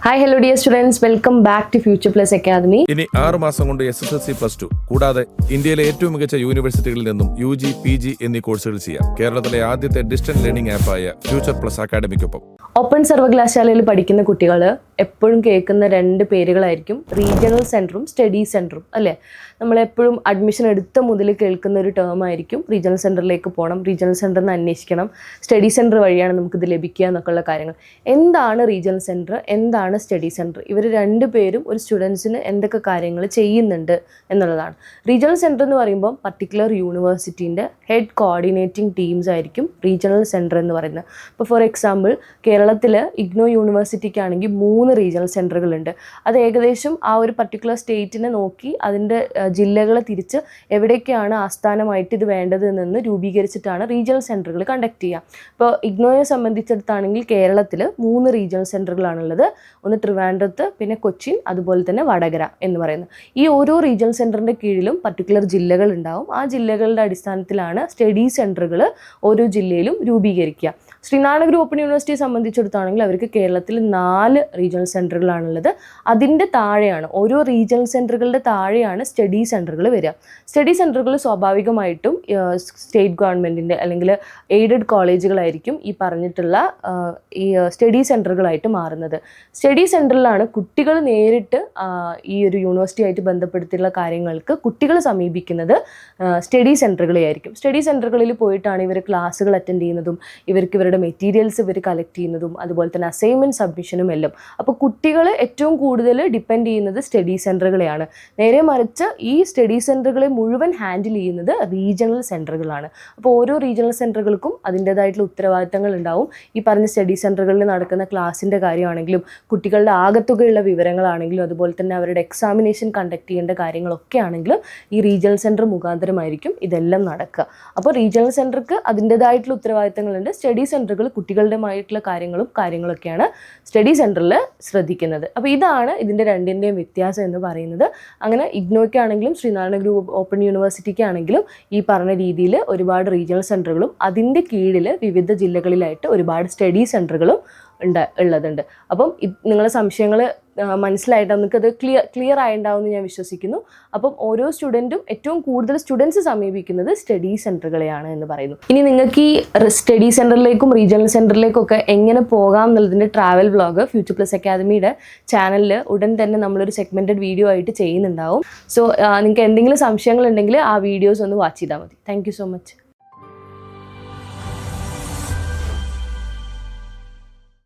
Hi hello dear students welcome back to Future Plus Academy ഇനി ആറ് മാസം കൊണ്ട് S S L C plus two കൂടാതെ ഇന്ത്യയിലെ ഏറ്റവും മികച്ച യൂണിവേഴ്സിറ്റികളിൽ നിന്നും യു ജി പി ജി എന്നീ കോഴ്സുകൾ ചെയ്യാം. കേരളത്തിലെ ആദ്യത്തെ ഡിസ്റ്റൻസ് ലേണിംഗ് ആപ്പായ ഫ്യൂച്ചർ പ്ലസ് അക്കാദമിക്കൊപ്പം ഓപ്പൺ സർവകലാശാലയിൽ പഠിക്കുന്ന കുട്ടികൾ എപ്പോഴും കേൾക്കുന്ന രണ്ട് പേരുകളായിരിക്കും. റീജിയണൽ സെന്ററും സ്റ്റഡി സെന്ററും അല്ലേ? നമ്മളെപ്പോഴും അഡ്മിഷൻ എടുത്ത മുതൽ കേൾക്കുന്ന ഒരു ടേം ആയിരിക്കും. റീജിയണൽ സെന്ററിലേക്ക് പോകണം റീജിയണൽ സെന്ററിൽ നിന്ന് അന്വേഷിക്കണം. സ്റ്റഡി സെന്റർ വഴിയാണ് നമുക്കിത് ലഭിക്കുക എന്നൊക്കെയുള്ള കാര്യങ്ങൾ. എന്താണ് റീജിയണൽ സെന്റർ എന്താണ് സ്റ്റഡി സെന്റർ ഇവർ രണ്ട് പേരും ഒരു സ്റ്റുഡൻസിന് എന്തൊക്കെ കാര്യങ്ങൾ ചെയ്യുന്നുണ്ട് എന്നുള്ളതാണ്. റീജിയണൽ സെന്റർ എന്ന് പറയുമ്പോൾ പർട്ടിക്കുലർ യൂണിവേഴ്സിറ്റീന്റെ ഹെഡ് കോർഡിനേറ്റിംഗ് ടീംസ് ആയിരിക്കും റീജിയണൽ സെന്റർ എന്ന് പറയുന്നത്. ഇപ്പോൾ ഫോർ എക്സാമ്പിൾ കേരളത്തിൽ ഇഗ്നോ യൂണിവേഴ്സിറ്റിക്ക് ആണെങ്കിൽ മൂന്ന് റീജിയണൽ സെന്ററുകളുണ്ട് അത് ഏകദേശം ആ ഒരു പർട്ടിക്കുലർ സ്റ്റേറ്റിനെ നോക്കി അതിന്റെ ജില്ലകളെ തിരിച്ച് എവിടേക്കാണ് ആസ്ഥാനമായിട്ട് ഇത് വേണ്ടത് എന്ന് രൂപീകരിച്ചിട്ടാണ് റീജിയണൽ സെന്ററുകൾ കണ്ടക്ട് ചെയ്യുക. ഇപ്പോൾ ഇഗ്നോയെ സംബന്ധിച്ചിടത്താണെങ്കിൽ കേരളത്തിൽ മൂന്ന് റീജിയണൽ സെന്ററുകളാണുള്ളത് ഒന്ന് ട്രിവാൻഡ്രത്ത് പിന്നെ കൊച്ചിൻ അതുപോലെ തന്നെ വടകര എന്ന് പറയുന്നത്. ഈ ഓരോ റീജിയണൽ സെന്ററിന്റെ കീഴിലും പർട്ടിക്കുലർ ജില്ലകൾ ഉണ്ടാവും. ആ ജില്ലകളുടെ അടിസ്ഥാനത്തിലാണ് സ്റ്റഡി സെന്ററുകൾ ഓരോ ജില്ലയിലും രൂപീകരിക്കുക. ശ്രീനാരായണ ഓപ്പൺ യൂണിവേഴ്സിറ്റിയെ സംബന്ധിച്ചിടത്താണെങ്കിൽ അവർക്ക് കേരളത്തിൽ നാല് റീജിയണൽ സെന്ററുകളാണുള്ളത് അതിന്റെ താഴെയാണ് ഓരോ റീജിയണൽ സെന്ററുകളുടെ താഴെയാണ് സ്റ്റഡി സെന്ററുകൾ വരിക. സ്റ്റഡി സെന്ററുകൾ സ്വാഭാവികമായിട്ടും സ്റ്റേറ്റ് ഗവൺമെന്റിന്റെ അല്ലെങ്കിൽ എയ്ഡഡ് കോളേജുകളായിരിക്കും ഈ പറഞ്ഞിട്ടുള്ള ഈ സ്റ്റഡി സെന്ററുകളായിട്ട് മാറുന്നത്. സ്റ്റഡി സെന്ററിലാണ് കുട്ടികൾ നേരിട്ട് ഈ ഒരു യൂണിവേഴ്സിറ്റി ആയിട്ട് ബന്ധപ്പെടുത്തിയുള്ള കാര്യങ്ങൾക്ക് കുട്ടികൾ സമീപിക്കുന്നത് സ്റ്റഡി സെന്ററുകളെ ആയിരിക്കും സ്റ്റഡി സെന്ററുകളിൽ പോയിട്ടാണ് ഇവർ ക്ലാസ്സുകൾ അറ്റൻഡ് ചെയ്യുന്നതും ഇവർക്ക് ഇവരുടെ മെറ്റീരിയൽസ് ഇവർ കളക്ട് ചെയ്യുന്നതും അതുപോലെ തന്നെ അസൈൻമെന്റ് സബ്മിഷനും എല്ലാം. അപ്പോൾ കുട്ടികൾ ഏറ്റവും കൂടുതൽ ഡിപ്പെൻഡ് ചെയ്യുന്നത് സ്റ്റഡി സെന്ററുകളെയാണ് നേരെ മറിച്ച് ഈ സ്റ്റഡി സെന്ററുകളെ മുഴുവൻ ഹാൻഡിൽ ചെയ്യുന്നത് റീജിയണൽ സെന്ററുകളാണ് അപ്പോൾ ഓരോ റീജിയണൽ സെന്ററുകൾക്കും അതിന്റേതായിട്ടുള്ള ഉത്തരവാദിത്തങ്ങൾ ഉണ്ടാവും. ഈ പറഞ്ഞ സ്റ്റഡി സെന്ററുകളിൽ നടക്കുന്ന ക്ലാസ്സിന്റെ കാര്യമാണെങ്കിലും കുട്ടികളുടെ ആകത്തുകയുള്ള വിവരങ്ങളാണെങ്കിലും അതുപോലെ തന്നെ അവരുടെ എക്സാമിനേഷൻ കണ്ടക്ട് ചെയ്യേണ്ട കാര്യങ്ങളൊക്കെ ആണെങ്കിലും ഈ റീജിയണൽ സെന്റർ മുഖാന്തരമായിരിക്കും ഇതെല്ലാം നടക്കുക. അപ്പോൾ റീജിയണൽ സെന്റർക്ക് അതിന്റേതായിട്ടുള്ള ഉത്തരവാദിത്തങ്ങളുണ്ട്. സ്റ്റഡി സെന്ററുകൾ കുട്ടികളുടെമായിട്ടുള്ള കാര്യങ്ങളും കാര്യങ്ങളൊക്കെയാണ്. സ്റ്റഡി സെന്ററിൽ ശ്രദ്ധിക്കുന്നത്. അപ്പോൾ ഇതാണ് ഇതിന്റെ രണ്ടിന്റെയും വ്യത്യാസം എന്ന് പറയുന്നത്. അങ്ങനെ ഇഗ്നോയ്ക്കാണെങ്കിലും ശ്രീനാരായണ ഗ്രൂപ്പ് ഓപ്പൺ യൂണിവേഴ്സിറ്റിക്കാണെങ്കിലും ഈ പറഞ്ഞ രീതിയിൽ ഒരുപാട് റീജിയണൽ സെന്ററുകളും അതിന്റെ കീഴിൽ വിവിധ ജില്ലകളിലായിട്ട് ഒരുപാട് സ്റ്റഡി സെന്ററുകളും ഉണ്ട് ഉള്ളതുണ്ട്. അപ്പം നിങ്ങളുടെ സംശയങ്ങൾ മനസ്സിലായിട്ട് അത് ക്ലിയർ ക്ലിയർ ആയിട്ടുണ്ടാവും എന്ന് ഞാൻ വിശ്വസിക്കുന്നു. അപ്പം ഓരോ സ്റ്റുഡന്റും ഏറ്റവും കൂടുതൽ സ്റ്റുഡൻസ് സമീപിക്കുന്നത് സ്റ്റഡി സെന്ററുകളെയാണ് എന്ന് പറയുന്നു. ഇനി നിങ്ങൾക്ക് ഈ സ്റ്റഡി സെന്ററിലേക്കും റീജിയണൽ സെന്ററിലേക്കും ഒക്കെ എങ്ങനെ പോകാം എന്നുള്ളതിന്റെ ട്രാവൽ ബ്ലോഗ് ഫ്യൂച്ചർ പ്ലസ് അക്കാദമിയുടെ ചാനലിൽ ഉടൻ തന്നെ നമ്മളൊരു സെഗ്മെന്റഡ് വീഡിയോ ആയിട്ട് ചെയ്യുന്നുണ്ടാവും. സോ നിങ്ങൾക്ക് എന്തെങ്കിലും സംശയങ്ങളുണ്ടെങ്കിൽ ആ വീഡിയോസ് ഒന്ന് വാച്ച് ചെയ്താൽ മതി. Thank so much